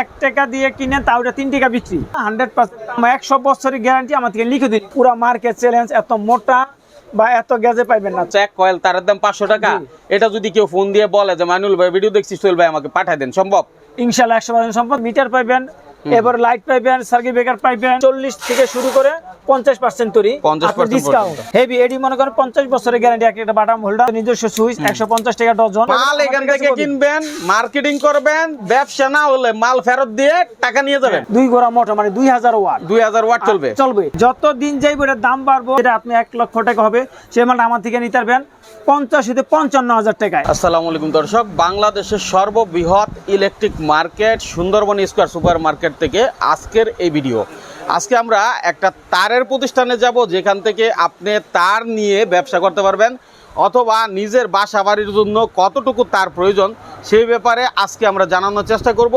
এক টাকা দিয়ে কিনে তা ওটা তিন টাকা বিক্রি। হান্ড্রেড পার্সেন্ট একশো বছরের গ্যারান্টি আমার থেকে লিখে দিন। পুরো মার্কেট চ্যালেঞ্জ এত মোটা বা এত গ্যাজে পাইবেন না। চেক কয়েল তার দাম পাঁচশো টাকা। এটা যদি কেউ ফোন দিয়ে বলে যে মানুল ভাই ভিডিও দেখছি সোহেল ভাই আমাকে পাঠায় দেন সম্ভব? ইনশাল্লাহ একশো পার্সেন্ট সম্ভব। মিটার পাইবেন এবার লাইট পাইবেন সার্কিট ব্রেকার পাইবেন চল্লিশ থেকে শুরু করে পঞ্চাশ পার্সেন্ট তৈরি। 50% ডিসকাউন্ট হেভি এডি মনে করেন পঞ্চাশ বছরের গ্যারান্টি একটা বাটাম হোল্ডার নিজস্ব সুইচ একশো পঞ্চাশ টাকা ডজন মাল এখান থেকে কিনবেন মার্কেটিং করবেন ব্যবসা না হলে মাল ফেরত দিয়ে টাকা নিয়ে যাবেন। দুই গোড়া মোটর মানে দুই হাজার ওয়াট। দুই হাজার ওয়াট চলবে। চলবে। যত দিন যাইবে এটার দাম বাড়বো এটা আপনি এক লক্ষ টাকা হবে। সে মালটা আমার থেকে নিতে পারবেন। পঞ্চাশ হতে পঞ্চান্ন হাজার টাকায়। আসসালামু আলাইকুম দর্শক, বাংলাদেশের সর্ববৃহৎ electric market Sundarban square super market থেকে আজকের এই ভিডিও। আজকে আমরা একটা তারের প্রতিষ্ঠানে যাব, যেখান থেকে আপনি তার নিয়ে ব্যবসা করতে পারবেন, অথবা নিজের বাসা বাড়ির জন্য কতটুকু তার প্রয়োজন, সেই ব্যাপারে আজকে আমরা জানানোর চেষ্টা করব।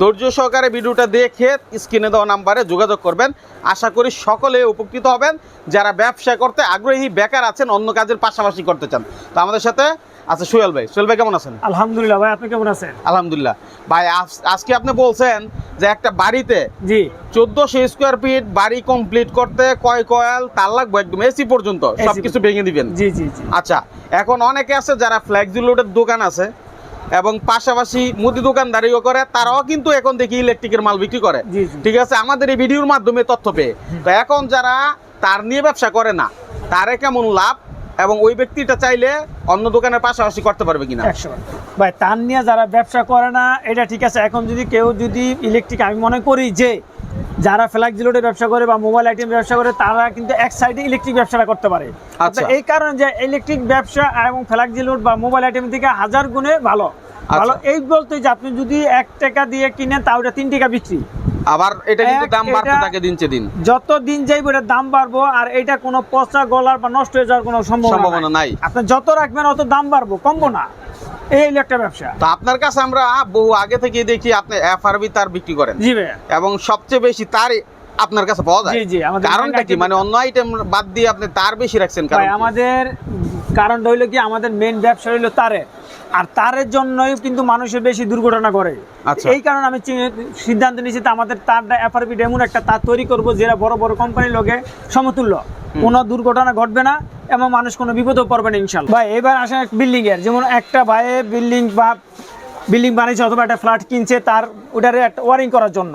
ধৈর্য সহকারে ভিডিওটা দেখে স্ক্রিনে দেওয়া নাম্বারে যোগাযোগ করবেন। আশা করি সকলে উপকৃত হবেন। যারা ব্যবসা করতে আগ্রহী বেকার আছেন অন্য কাজের পাশাপাশি করতে চান। তো আমাদের সাথে আচ্ছা সোহেল ভাই। সোহেল ভাই কেমন আছেন? আলহামদুলিল্লাহ ভাই আপনি কেমন আছেন? আলহামদুলিল্লাহ। ভাই আজ- আজকে আপনি বলছেন যে একটা বাড়িতে জি। চোদ্দশো স্কোয়ার ফিট বাড়ি কমপ্লিট করতে কয় কয়েল তার লাগবে একদম এসি পর্যন্ত? সবকিছু ভেঙে দিবেন? জি জি আচ্ছা এখন অনেকে আছে যারা ফ্লেক্সি লোডের দোকান আছে। এবং পাশাপাশি মুদি দোকানদারিও করে তারাও কিন্তু এখন দেখি ইলেকট্রিকের মাল বিক্রি করে। ঠিক আছে? আমাদের এই ভিডিওর মাধ্যমে তথ্য পেয়ে। তো এখন যারা তার নিয়ে ব্যবসা করে না তারে কেমন লাভ? এবং ওই ব্যক্তিটা চাইলে অন্য দোকানের পাশাপাশি করতে পারবে কিনা? ভাই তার নিয়ে যারা ব্যবসা করে না এটা ঠিক আছে। এখন যদি কেউ যদি ইলেকট্রিক আমি মনে করি যে যারা ফ্ল্যাগ জিলোডে ব্যবসা করে বা মোবাইল আইটেম ব্যবসা করে তারা কিন্তু এক সাইডে ইলেকট্রিক ব্যবসাটা করতে পারে। আচ্ছা। এই কারণে যে ইলেকট্রিক ব্যবসা এবং ফ্ল্যাগ জিলোড বা মোবাইল আইটেম থেকে হাজার গুণে ভালো। ভালো এই বলতে যে আপনি যদি এক টাকা দিয়ে কিনেন তা ওটা তিন টাকা বিক্রি। আবার এটা কিন্তু দাম বাড়তে এটা- থাকে দিনচে দিন। যত দিন যাইবে এটার দাম বাড়বো আর এটা কোনো পচা গলার বা নষ্ট হয়ে যাওয়ার কোনো সম্ভাবনা সম্ভাবনা নাই। আপনি যত রাখবেন অত দাম বাড়বো কমবো না। এই একটা ব্যবসা। তো আপনার কাছে আমরা বহু আগে থেকে দেখি আপনি এফআরবি তার বিক্রি করেন। জি ভাই এবং সবচেয়ে বেশি তার আপনার কাছে পাওয়া যায়। জি, জি, আমাদের কারণটা কি? মানে অন্য আইটেম বাদ দিয়ে আপনি তার বেশি রাখছেন কারণ আমাদের কারণটা হইল কি? আমাদের মেন ব্যবসা হইল তারে। আর তারের জন্যই কিন্তু মানুষের বেশি দুর্ঘটনা করে আচ্ছা। এই কারণে আমি সিদ্ধান্ত নিয়েছি আমাদের তারটা এফআরপি এমন একটা তার তৈরি করব যেটা বড় বড় কোম্পানির লোকে সমতুল্য। কোনো দুর্ঘটনা ঘটবে না এবং মানুষ কোনো বিপদেও পড়বে না ইনশাল্লাহ ভাই এবার আসেন বিল্ডিং এর। যেমন একটা ভাইয়ে বিল্ডিং বা বিল্ডিং বানিয়েছে অথবা একটা ফ্ল্যাট কিনছে তার ওটারে একটা ওয়ারিং করার জন্য।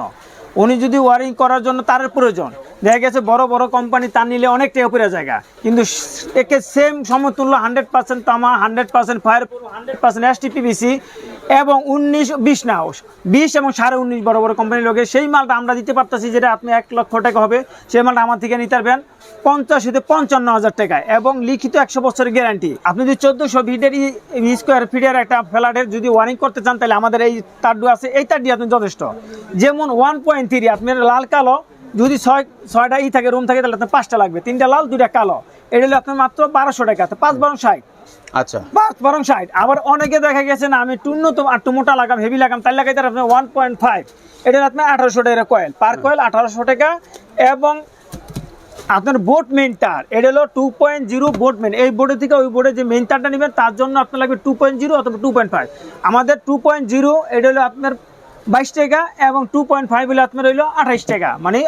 উনি যদি ওয়ারিং করার জন্য তার প্রয়োজন। দেখা গেছে বড় বড় কোম্পানি তার নিলে অনেকটাই উপরে জায়গা। কিন্তু একে সেম সমতুল্য হান্ড্রেড পার্সেন্ট তামা hundred percent fire hundred percent S TPBC এবং উনিশ, বিশ না বিশ এবং সাড়ে উনিশ বড় বড় কোম্পানির লোকে সেই মালটা আমরা দিতে পারতেছি যেটা আপনি এক লক্ষ টাকা হবে, সেই মালটা আমার থেকে নিতে পারবেন পঞ্চাশ হতে পঞ্চান্ন হাজার টাকায় এবং লিখিত একশো বছরের গ্যারান্টি আপনি যদি চোদ্দোশো ফিটের স্কোয়ার ফিটের একটা ফ্ল্যাটের যদি ওয়ারিং করতে চান, তাহলে আমাদের এই তারডু আছে, এই তার দিয়ে আপনি যথেষ্ট। যেমন ওয়ান পয়েন্ট থ্রি আপনার লাল, কালো, যদি ছয়, ছয়টা ই থাকে রুম থাকে, তাহলে আপনার পাঁচটা লাগবে। তিনটা লাল দুটা কালো। এটা হলো আপনার মাত্র বারোশো টাকা। পাঁচ বারো ষাট। আচ্ছা। পাঁচ বরং ষাট। আবার অনেকে দেখা গেছে না আমি আর মোটা লাগাম হেভি লাগাম তাই আপনার ওয়ান পয়েন্ট ফাইভ আপনার আঠারোশো টাকা কয়েল পার কয়েল আঠারোশো টাকা এবং আপনার বোট মেইন তার এটা হলো টু পয়েন্ট জিরো বোট মেইন এই বোর্ডের থেকে ওই বোর্ডে যে মেইন তারটা নেবেন তার জন্য আপনার লাগবে টু পয়েন্ট জিরো অথবা টু পয়েন্ট ফাইভ আমাদের টু পয়েন্ট জিরো এটা হলো আপনার বাইশ টাকা এবং টু পয়েন্ট ফাইভ হলো আপনার হইল আঠাইশ টাকা। মানে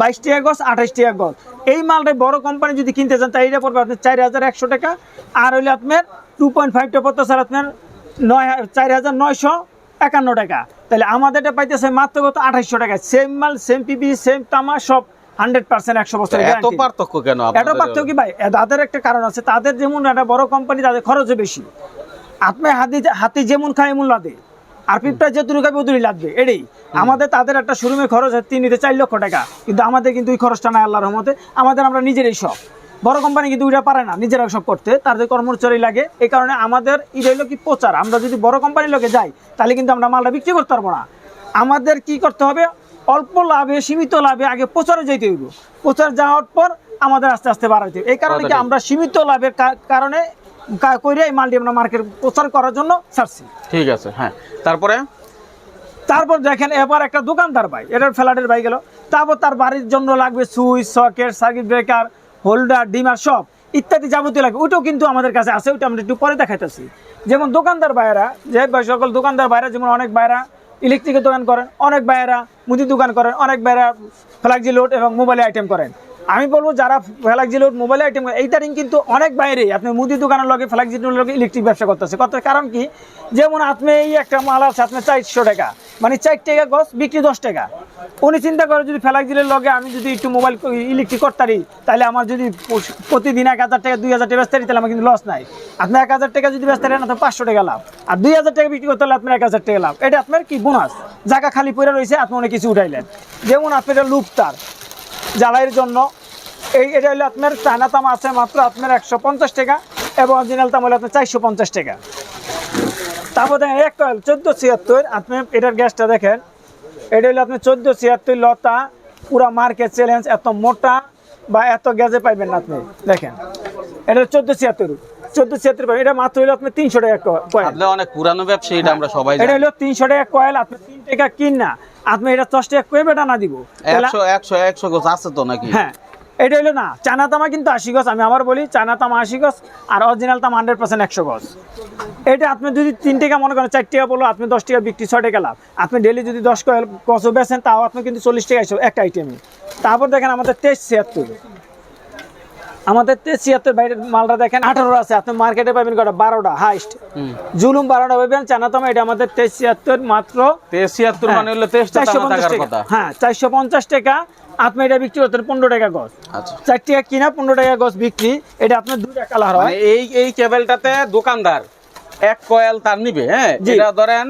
বাইশ টাকা গজ আঠাইশ টাকা গজ। এই মালটা বড় কোম্পানি যদি কিনতে চান তাই এটা পড়বে আপনার চার হাজার একশো টাকা। আর হইল আপনার টু পয়েন্ট ফাইভটা পড়তে স্যার আপনার নয় চার হাজার নয়শো একান্ন টাকা। তাহলে আমাদেরটা পাইতেছে মাত্র কত? আঠাইশশো টাকা। সেম মাল সেম পিপি সেম তামা সব হান্ড্রেড পার্সেন্ট একশো বছর এত পার্থক্য কেন আপনাদের? পার্থক্য কি ভাই? তাদের একটা কারণ আছে। তাদের যেমন একটা বড় কোম্পানি তাদের খরচও বেশি। আপনি হাতি হাতি যেমন খায় এমন লাদে। আর পিপটা যেতুরি খাবে ওতুরি লাগবে এটাই আমাদের তাদের একটা শোরুমে খরচ হয় তিন থেকে চার লক্ষ টাকা। কিন্তু আমাদের কিন্তু ওই খরচটা নাই আল্লাহর রহমতে। আমাদের আমরা নিজেরাই সব। বড় কোম্পানি কিন্তু ওইটা পারে না নিজেরা সব করতে। তাদের কর্মচারী লাগে। এই কারণে আমাদের এটা হলো কি প্রচার। আমরা যদি বড় কোম্পানির লোকে যাই তাহলে কিন্তু আমরা মালটা বিক্রি করতে পারব না। আমাদের কি করতে হবে? অল্প লাভে সীমিত লাভে আগে প্রচারে যেতে হইব। প্রচার যাওয়ার পর আমাদের আস্তে আস্তে বাড়াইতে হবে। এই কারণে কি আমরা সীমিত লাভের কারণে কা- কইরে এই মালটি আমরা মার্কেট প্রচার করার জন্য ছাড়ছি। ঠিক আছে হ্যাঁ। তারপরে? তারপর দেখেন এবার একটা দোকানদার ভাই এটার ফ্ল্যাটের ভাই গেল। তারপর তার বাড়ির জন্য লাগবে switch socket circuit breaker holder dimmer সব ইত্যাদি যাবতীয় লাগবে। ওটাও কিন্তু আমাদের কাছে আছে ওটা আমরা একটু পরে দেখাইতেছি। যেমন দোকানদার ভাইয়েরা যে সকল দোকানদার ভাইরা যেমন অনেক ভাইরা ইলেকট্রিকের দোকান করেন অনেক ভাইয়েরা মুদি দোকান করেন অনেক ভাইয়েরা ফ্ল্যাক্সি লোড এবং মোবাইল আইটেম করেন। আমি বলব যারা ফ্ল্যাক্সি লোড মোবাইল আইটেম এইটারিং কিন্তু অনেক বাইরে আপনি মুদি দোকানের লগে ফ্ল্যাক্সি লোডের লগে ইলেকট্রিক ব্যবসা করতেছে। কত কারণ কি? যেমন আপনি এই একটা মাল আছে আপনার চারশো টাকা। মানে চার টাকা গছ, বিক্রি দশ টাকা। উনি চিন্তা করে যদি ফ্ল্যাক্সিলের লগে আমি যদি একটু মোবাইল ইলেকট্রিক করতারি, তাহলে আমার যদি প্রতিদিন এক হাজার টাকা, দুই হাজার টাকা বেচতারি তাহলে আমার কিন্তু লস নাই। আপনি এক হাজার টাকা যদি বেচতারি না তো পাঁচশো টাকা লাভ। আর দুই হাজার টাকা বিক্রি করতে হলে আপনার এক হাজার টাকা লাভ। এটা আপনার কি বোনাস জায়গা খালি পড়ে রয়েছে, আপনি অনেক কিছু উঠাইলেন। যেমন আপনি এটা লুপ তার জ্বালাইয়ের জন্য। এই এটা হলো আপনার চায়না তাম আছে মাত্র আপনার একশো পঞ্চাশ টাকা এবং অরিজিনাল তাম হলো আপনার চারশো পঞ্চাশ টাকা। তারপর দেখেন এক কয়েল চোদ্দ ছিয়াত্তর আপনি এটার গ্যাসটা দেখেন। এটা হলো আপনি চোদ্দ ছিয়াত্তর লতা পুরা মার্কেট চ্যালেঞ্জ এত মোটা বা এত গ্যাসে পাইবেন না আপনি দেখেন। এটা চোদ্দ ছিয়াত্তর চোদ্দ ছিয়াত্তর পাবেন এটা মাত্র হলো আপনি তিনশো টাকা কয়েল। অনেক পুরানো ব্যবসায়ী এটা আমরা সবাই এটা হলো তিনশো টাকা কয়েল আপনি তিন টাকা কিন না। আপনি এটা দশ টাকা কয়ে বেটা না দিব একশো একশো একশো গোছ আছে তো নাকি? হ্যাঁ এটা হলো না চায়না তামা কিন্তু আশি গজ আমি আবার বলি চায়না তামা আশি গছ আর অরিজিনাল তামা হান্ড্রেড পার্সেন্ট একশো গজ। এটা আপনি যদি তিন টাকা মনে করেন চার টাকা বলো আপনি দশ টাকা বিক্রি ছয় টাকা লাভ। আপনি ডেলি যদি দশ গছও বেছেন তাও আপনি কিন্তু চল্লিশ টাকা একটা আইটেমে তারপর দেখেন আমাদের তেইশ ছিয়াত্তর। আমাদের ছিয়াত্তর বাইরের মালটা দেখেন আঠারো আছে আপনি মার্কেটে পাবেন কটা বারোটা হাইস্ট জুলুম বারোটা পাবেন চায়না তামা এটা আমাদের তেইশ ছিয়াত্তর মাত্র ছিয়াত্তর মানে হলো চারশো পঞ্চাশ টাকা। হ্যাঁ চারশো পঞ্চাশ টাকা। আপনি এটা বিক্রি করতেন পনেরো টাকা গজ। আচ্ছা। চার টাকা কিনা পনেরো টাকা গজ বিক্রি এটা আপনার দুটা কালার মানে হয় এই এই কেবলটাতে দোকানদার এক কয়েল তার নিবে হ্যাঁ। এটা ধরেন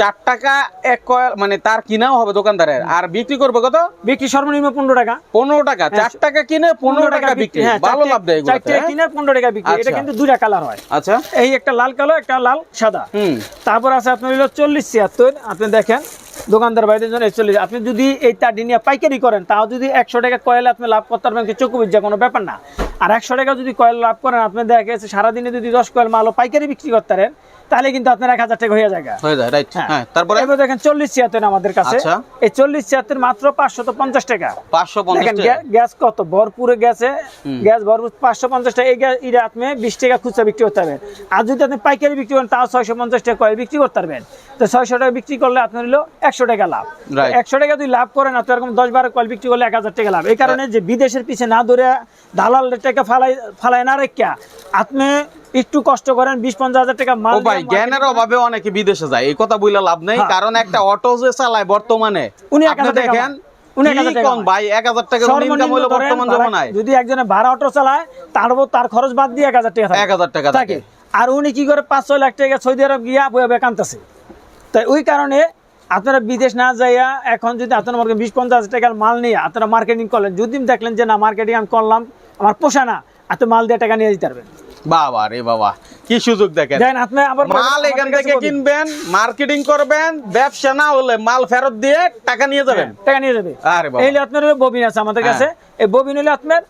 চার টাকা এক কয়েল মানে তার কিনাও হবে দোকানদারের। আর বিক্রি করবে কত? বিক্রি সর্বনিম্ন পনেরো টাকা। পনেরো টাকা। চার টাকা কিনে পনেরো টাকা বিক্রি। হ্যাঁ ভালো লাভ দেয় চার টাকা হ্যাঁ? কিনে পনেরো টাকা বিক্রি। এটা আচ্ছা। কিন্তু দুটা কালার হয়। আচ্ছা। এই একটা লাল কালো একটা লাল সাদা। তারপর আছে আপনার হলো চল্লিশ ছিয়াত্তর। আপনি দেখেন দোকানদার বাইরের জন্য চল্লিশ। আপনি যদি এই তারটি নিয়ে পাইকারি করেন তাও যদি একশো টাকা কয়েল আপনি লাভ করতে পারবেন চকু বুঝা কোনো ব্যাপার না। আর একশো টাকা যদি কয়েল লাভ করেন আপনি দেখা গেছে সারাদিনে যদি দশ কয়েল মালও পাইকারি বিক্রি করতে পারেন তাহলে কিন্তু আপনার এক হাজার টাকা হয়ে যায় হয়ে যায় রাইট হ্যাঁ। তারপরে? এবার দেখেন চল্লিশ ছিয়াত্তর আমাদের কাছে। আচ্ছা। এই চল্লিশ ছিয়াত্তর মাত্র পাঁচশত পঞ্চাশ টাকা। পাঁচশো দেখেন গ্যাস কত? ভরপুরে গ্যাসে গ্যাস ভরপুর পাঁচশো পঞ্চাশ টাকা। এই গ্যাস এটা আপনি বিশ টাকা খুচরা বিক্রি করতে পারবেন। আর যদি আপনি পাইকারি বিক্রি করেন তাও ছয়শো পঞ্চাশ টাকা করে বিক্রি করতে পারবেন। তো ছয়শো টাকা বিক্রি করলে আপনার হলো একশো টাকা লাভ। একশো টাকা যদি লাভ করেন আপনি এরকম দশ বারো কয়েল বিক্রি করলে এক হাজার টাকা লাভ। এই কারণে যে বিদেশের পিছে না ধরে দালাল টাকা ফালাই ফালাই না রেখা আপনি একটু কষ্ট করেন বিশ পঞ্চাশ হাজার টাকা মাল ভাই জ্ঞানের অভাবে অনেকে বিদেশে যায় এই কথা বইলে লাভ নেই হ্যাঁ। কারণ একটা অটো যে চালায় বর্তমানে উনি এক আপনি দেখেন যদি একজনে ভাড়া অটো চালায় তার উপর তার খরচ বাদ দিয়ে এক হাজার টাকা এক হাজার টাকা থাকে। আর উনি কি করে পাঁচ ছয় লাখ টাকা সৌদি আরব গিয়া বয়ে বয়ে কানতেছে তাই ওই কারণে আপনারা বিদেশ না যাইয়া এখন যদি আপনার বিশ পঞ্চাশ হাজার টাকার মাল নিয়ে আপনারা মার্কেটিং করলেন যদি দেখলেন যে না মার্কেটিং আমি করলাম আমার পোষা না আপনি মাল দিয়ে টাকা নিয়ে দিতে পারবেন। বাবা রে বাবা কি সুযোগ দেখেন। আপনি আবার মাল এখান থেকে কিনবেন। মার্কেটিং করবেন ব্যবসা না হলে মাল ফেরত দিয়ে টাকা নিয়ে যাবেন। হ্যাঁ, টাকা নিয়ে যাবে। আরে বাবা। এই আপনার ববিন আছে আমাদের কাছে হ্যাঁ। এই ববিন হলে আপনার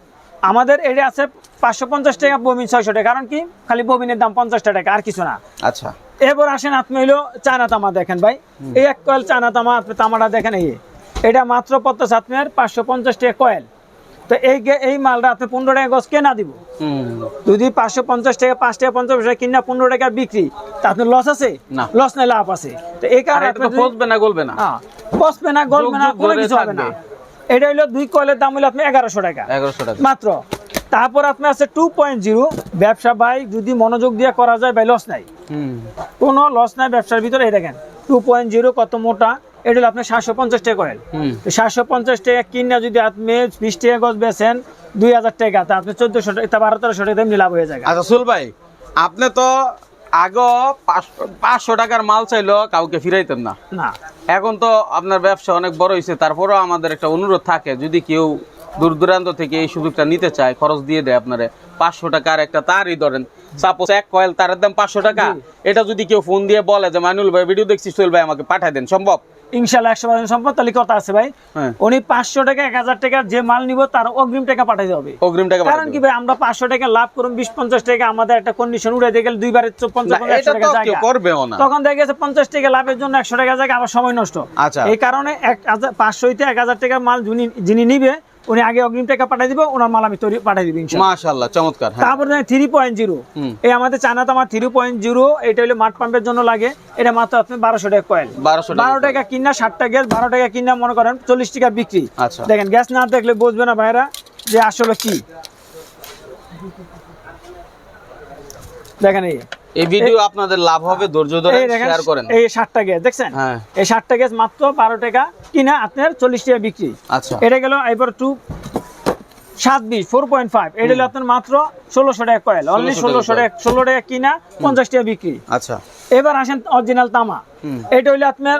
আমাদের এটা আছে পাঁচশো পঞ্চাশ টাকা ববিন ছয়শো টাকা। কারণ কি? খালি ববিনের দাম পঞ্চাশ টাকা আর কিছু না। আচ্ছা। এবার আসেন আপনি হইল চায়না তামা দেখেন ভাই। এই এক কয়েল চায়না তামা আপনি তামাটা দেখেন এই এটা মাত্র পঞ্চাশ আপনার পাঁচশো পঞ্চাশ টাকা কয়েল। তো এই এই মালটা আপনি পনেরো টাকা গছ কেনা দিব। যদি পাঁচশো পঞ্চাশ টাকা পাঁচ টাকা পঞ্চাশ টাকা কিনা পনেরো টাকা বিক্রি তা আপনার লস আছে? লস নাই লাভ আছে। তো এই কারণে না গলবে না। হ্যাঁ না গলবে না কোনো কিছু হবে না। এটা হইল দুই কয়েলের দাম হলো আপনি এগারোশো টাকা। এগারোশো টাকা। মাত্র। তারপর আপনি আছে টু পয়েন্ট জিরো ব্যবসা ভাই যদি মনোযোগ দিয়ে করা যায় ভাই লস নাই। হুম। কোনো লস নাই ব্যবসার ভিতরে। এই দেখেন টু পয়েন্ট জিরো কত মোটা? এটা হলো আপনার সাতশো পঞ্চাশ টাকা হুম। সাতশো পঞ্চাশ টাকা কিনা যদি আপনি বিশ টাকা গজ বেছেন দুই হাজার টাকা তা আপনি চোদ্দশো টাকা বারো তেরোশো টাকা এমনি লাভ হয়ে যায় আচ্ছা সুল ভাই আপনি তো আগে পাঁচশো টাকার মাল চাইলো কাউকে ফিরাইতেন না। না। এখন তো আপনার ব্যবসা অনেক বড় হয়েছে তারপরেও আমাদের একটা অনুরোধ থাকে যদি কেউ দূর দূরান্ত থেকে এই সুযোগটা নিতে চায় খরচ দিয়ে দেয় আপনারে পাঁচশো টাকার একটা তারই ধরেন। সাপোজ এক কয়েল তারের দাম পাঁচশো টাকা এটা যদি কেউ ফোন দিয়ে বলে যে মাইনুল ভাই ভিডিও দেখছি সোহেল ভাই আমাকে পাঠাই দেন সম্ভব? ইনশাল্লাহ একশো পার্সেন্ট সম্পদ। তাহলে কথা আছে ভাই। হ্যাঁ। উনি পাঁচশো টাকা এক হাজার টাকার যে মাল নিব তার অগ্রিম টাকা পাঠাইতে হবে। অগ্রিম টাকা কারণ কি ভাই আমরা পাঁচশো টাকা লাভ করুন বিশ পঞ্চাশ টাকা আমাদের একটা কন্ডিশন উড়ে দিয়ে গেলে দুইবার পঞ্চাশ টাকা না। তখন দেখা গেছে পঞ্চাশ টাকা লাভের জন্য একশো টাকা জায়গা আবার সময় নষ্ট। আচ্ছা। এই কারণে এক হাজার পাঁচশো হইতে এক হাজার টাকার মাল যিনি যিনি নিবে উনি আগে অগ্রিম টাকা পাঠিয়ে দিব ওনার মাল আমি তৈরি পাঠিয়ে দিব মাশাআল্লাহ চমৎকার হ্যাঁ। তারপরে থ্রি পয়েন্ট জিরো এই আমাদের চায়না তামা থ্রি পয়েন্ট জিরো এটা হলো মাঠ পাম্পের জন্য লাগে। এটা মাত্র আপনি বারোশো টাকা কয়েল 1200 টাকা বারো টাকা কিনা ষাটটা গ্যাস বারো টাকা কিনা মনে করেন চল্লিশ টাকা বিক্রি। আচ্ছা। দেখেন গ্যাস না দেখলে বুঝবে না ভাইরা যে আসলে কি। দেখেন এই। এই ভিডিও আপনাদের লাভ হবে ধৈর্য ধরে শেয়ার করেন। এই গ্যাস দেখছেন? হ্যাঁ। এই গ্যাস মাত্র বারো টাকা কিনা আপনার চল্লিশ টাকা বিক্রি। আচ্ছা। এটা গেল এবার টু সাত বিশ ফোর পয়েন্ট ফাইভ এটা হলো আপনার মাত্র ষোলোশো টাকা কয়েল অনলি ষোলোশো টাকা টাকা ষোলো টাকা কিনা পঞ্চাশ টাকা বিক্রি। আচ্ছা। এবার আসেন অরিজিনাল তামা। এটা হইল আপনার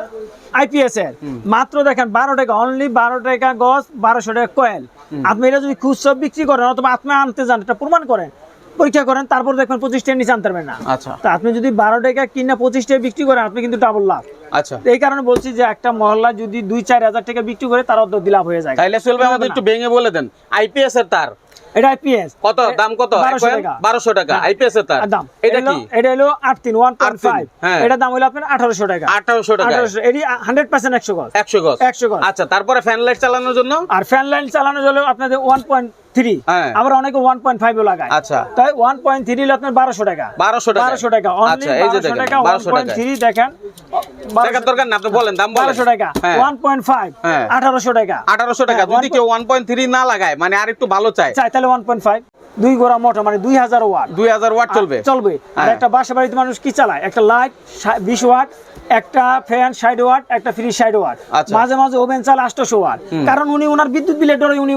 আইপিএস এর। মাত্র দেখেন বারো টাকা অনলি বারো টাকা গজ বারোশো টাকা কয়েল আপনি এটা যদি খুচরা বিক্রি করেন অথবা আপনি আনতে যান এটা প্রমাণ করেন। পরীক্ষা করেন তারপর দেখবেন পঁচিশ টাকা নিচে আনতে পারবেন না। আচ্ছা। তা আপনি যদি বারো টাকা কিনা পঁচিশ টাকা বিক্রি করেন আপনি কিন্তু ডাবল লাভ। আচ্ছা। এই কারণে বলছি যে একটা মহল্লা যদি দুই চার হাজার টাকা বিক্রি করে তার অর্ধ লাভ হয়ে যায়। তাইলে চলবে আমাদের একটু ভেঙে বলে দেন। আইপিএস এর তার। এটা আইপিএস কত? দাম কত? বারোশো টাকা। বারোশো টাকা। আইপিএস এর তার। দাম? এটা হলো- কি? এটা হলো আট তিন ওয়ান পয়েন্ট ফাইভ। এটা দাম হলো আপনার আঠারোশো টাকা। আঠারোশো টাকা। আঠারোশো এটি হান্ড্রেড পার্সেন্ট একশো গজ। একশো গজ। 100 গজ। আচ্ছা তারপরে ফ্যান লাইট চালানোর জন্য? আর ফ্যান লাইন চালানোর জন্য আপনাদের ওয়ান পয়েন্ট থ্রি হ্যাঁ। আবার অনেকে ওয়ান পয়েন্ট ফাইভ লাগায়। আচ্ছা। তাই ওয়ান পয়েন্ট থ্রি হলো আপনার বারোশো টাকা। বারোশো টাকা। বারোশো টাকা। অনলি আচ্ছা এই যে বারোশো টাকা ওয়ান পয়েন্ট থ্রি দেখেন। দরকার না আপনি বলেন দাম বারোশো টাকা। One point five. আঠারোশো টাকা। আঠারোশো টাকা। হ্যাঁ, যদি কেউ ওয়ান পয়েন্ট থ্রি না লাগায় মানে আর একটু ভালো চায়। চাই তাহলে ওয়ান পয়েন্ট ফাইভ দুই গোড়া মোটর মানে দুই হাজার ওয়াট। দুই হাজার ওয়াট চলবে? চলবে। আর হ্যাঁ। একটা বাসা বাড়িতে মানুষ কি চালায়? একটা লাইট বিশ ওয়াট একটা ফ্যান ষাট ওয়াট একটা ফ্রিজ ষাট ওয়াট। আচ্ছা। মাঝে মাঝে ওভেন চাল আটশোশো ওয়াট। কারণ উনি ওনার বিদ্যুৎ বিলের ডরে উনি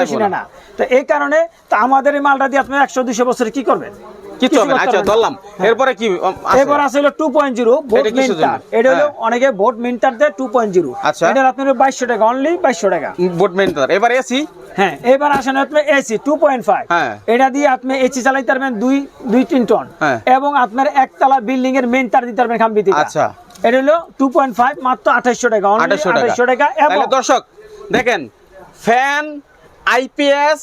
বেশি না। না তো এই কারণে তো আমাদের এই মালটা দিয়ে আপনি একশো দুশো বছরে কি করবেন? কিচ্ছু হবে না। আচ্ছা ধরলাম এরপরে কি উম, আছে? হলো টু পয়েন্ট জিরো ভোট মিন্টার এটা হলো হ্যাঁ। অনেকে ভোট মিন্টার দেয় টু পয়েন্ট জিরো আচ্ছা। এটা আপনার বাইশশো টাকা অনলি বাইশশো টাকা বোট মেন্টার এবার এসি হ্যাঁ এবার আসেন আপনি এসি টু পয়েন্ট ফাইভ হ্যাঁ। এটা দিয়ে আপনি এসি চালাইতে পারবেন দুই দুই তিন টন হ্যাঁ। এবং আপনার একতলা বিল্ডিং এর মেন তার দিতে পারবেন আচ্ছা। এটা হলো টু পয়েন্ট ফাইভ মাত্র আঠাইশশো টাকা আঠাশশো টাকা এবং দর্শক দেখেন ফ্যান আইপিএস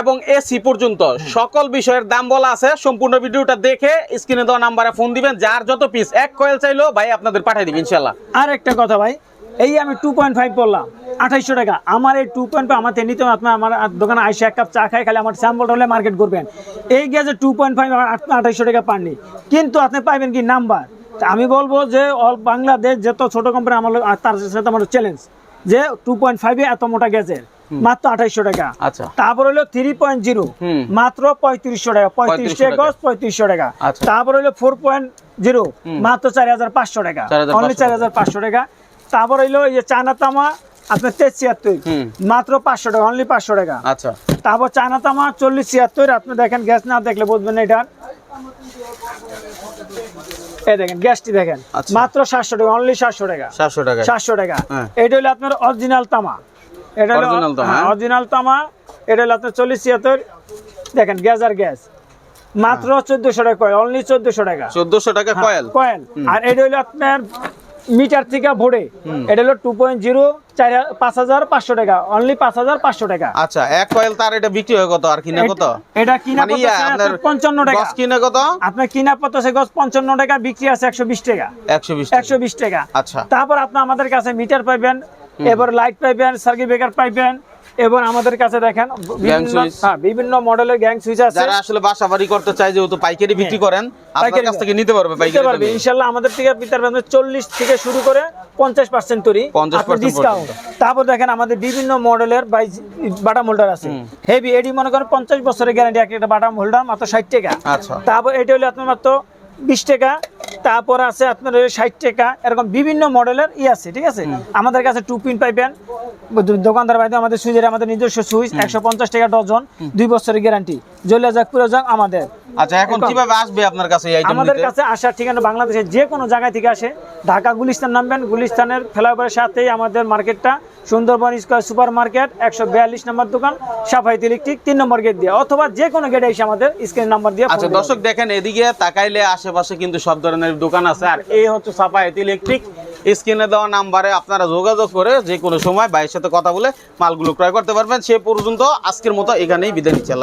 এবং এসি পর্যন্ত। সকল বিষয়ের দাম বলা আছে। সম্পূর্ণ ভিডিওটা দেখে স্ক্রিনে দেওয়া নাম্বারে ফোন দিবেন। যার যত পিস এক কয়েল চাইলো ভাই আপনাদের পাঠিয়ে দিবেন ইনশাল্লাহ আর একটা কথা ভাই এই আমি টু পয়েন্ট ফাইভ বললাম আঠাইশশো টাকা। আমার এই টু পয়েন্ট ফাইভ আমার নিতে হবে, আপনি আমার দোকানে আইসে এক কাপ চা খাই খালি আমার স্যাম্পল হলে মার্কেট করবেন। এই গ্যাসে টু পয়েন্ট ফাইভ আঠাইশশো টাকা পাননি কিন্তু আপনি পাইবেন কি নাম্বার আমি বলব যে অল বাংলাদেশ যত ছোট কোম্পানি আমার তার সাথে আমার চ্যালেঞ্জ যে টু পয়েন্ট ফাইভে এত মোটা গ্যাসের মাত্র আঠাইশশো টাকা। আচ্ছা। তারপর হলো থ্রি পয়েন্ট জিরো মাত্র পঁয়ত্রিশশো টাকা পঁয়ত্রিশ টাকা। গজ পঁয়ত্রিশশো টাকা। আচ্ছা। তারপর হলো ফোর পয়েন্ট জিরো মাত্র চার হাজার পাঁচশো টাকা। অনলি চার হাজার পাঁচশো টাকা। তারপর হইল এই যে চায়না তামা আপনার তেইশ ছিয়াত্তর। মাত্র পাঁচশো টাকা অনলি পাঁচশো টাকা। আচ্ছা। তারপর চায়না তামা চল্লিশ ছিয়াত্তর আপনি দেখেন গ্যাস না দেখলে বুঝবেন না এটা। এই দেখেন গ্যাসটি দেখেন। আচ্ছা। মাত্র সাতশো টাকা অনলি সাতশো টাকা। সাতশো টাকা সাতশো টাকা। হ্যাঁ। এটা হলো আপনার অরিজিনাল তামা। এটা হ্যাঁ। অরিজিনাল তামা এটা হলো আপনার চল্লিশ ছিয়াত্তর। দেখেন গ্যাস আর গ্যাস। মাত্র চোদ্দশো টাকা কয়েল অনলি চোদ্দশো টাকা। চোদ্দশো টাকা হ্যাঁ, কয়েল? কয়েল। আর এটা হলো আপনার মিটার থেকে ভোরে। এটা হলো টু পয়েন্ট জিরো চার পাঁচ হাজার পাঁচশো টাকা। অনলি পাঁচ হাজার পাঁচশো টাকা। আচ্ছা এক কয়েল তার এটা বিক্রি হয় কত? আর কিনে কত? এটা কিনা মানে পঞ্চান্ন টাকা। কিনে কত? আপনার কিনা গছ পঞ্চান্ন টাকা বিক্রি আছে একশো বিশ টাকা। একশো বিশ একশো বিশ টাকা। আচ্ছা। তারপর আপনি আমাদের কাছে মিটার পাইবেন এবার লাইট পাইবেন সার্কিট ব্রেকার পাইবেন। এবং আমাদের কাছে দেখেন বিভিন্ন। হ্যাঁ, মডেলের গ্যাং সুইচ আছে। যারা আসলে বাসা বাড়ি করতে চায় যেহেতু পাইকারি বিক্রি করেন আপনার কাছ থেকে নিতে পারবে পাইকারি পারবে। দামে। ইনশাল্লাহ আমাদের থেকে পিতার বান্ধব চল্লিশ থেকে শুরু করে পঞ্চাশ পার্সেন্ট তৈরি। 50% ডিসকাউন্ট তারপর দেখেন আমাদের বিভিন্ন মডেলের বাইজ বাটাম হোল্ডার আছে। হেভি এডি মনে করেন পঞ্চাশ বছরের গ্যারান্টি একটা বাটাম হোল্ডার মাত্র ষাট টাকা। আচ্ছা। তারপর এটা হলো আপনার মাত্র বিশ টাকা তারপর আছে আপনার ষাট টাকা এরকম বিভিন্ন মডেলের ই আছে ঠিক আছে? আমাদের কাছে টু পিন পাইবেন দোকানদার বাইরে আমাদের সুইচের আমাদের নিজস্ব সুইচ একশো পঞ্চাশ টাকা ডজন দুই বছরের গ্যারান্টি। জ্বলে যাক পুরো যাক আমাদের। আচ্ছা এখন কীভাবে আসবে আপনার কাছে এই আইটেম আমাদের কাছে আসার ঠিকানা বাংলাদেশের যে কোনো জায়গা থেকে আসে। ঢাকা গুলিস্তান নামবেন গুলিস্তানের ফ্লাইওভারের সাথেই আমাদের মার্কেটটা সুন্দরবন স্কোয়ার সুপার মার্কেট একশো বিয়াল্লিশ নম্বর দোকান সাফাইত ইলেকট্রিক তিন নম্বর গেট দিয়ে অথবা যে কোনো গেটে এসে আমাদের স্ক্রিন নাম্বার দিয়ে আচ্ছা দর্শক দেখেন এদিকে তাকাইলে আশেপাশে কিন্তু সব ধরনের দোকান আছে। আর এই হচ্ছে সাফায়েত ইলেকট্রিক। স্ক্রিনে দেওয়া নাম্বারে আপনারা যোগাযোগ করে যে কোনো সময় ভাইয়ের সাথে কথা বলে মালগুলো ক্রয় করতে পারবেন। সে পর্যন্ত আজকের মতো এখানেই বিদায় নিচ্ছে।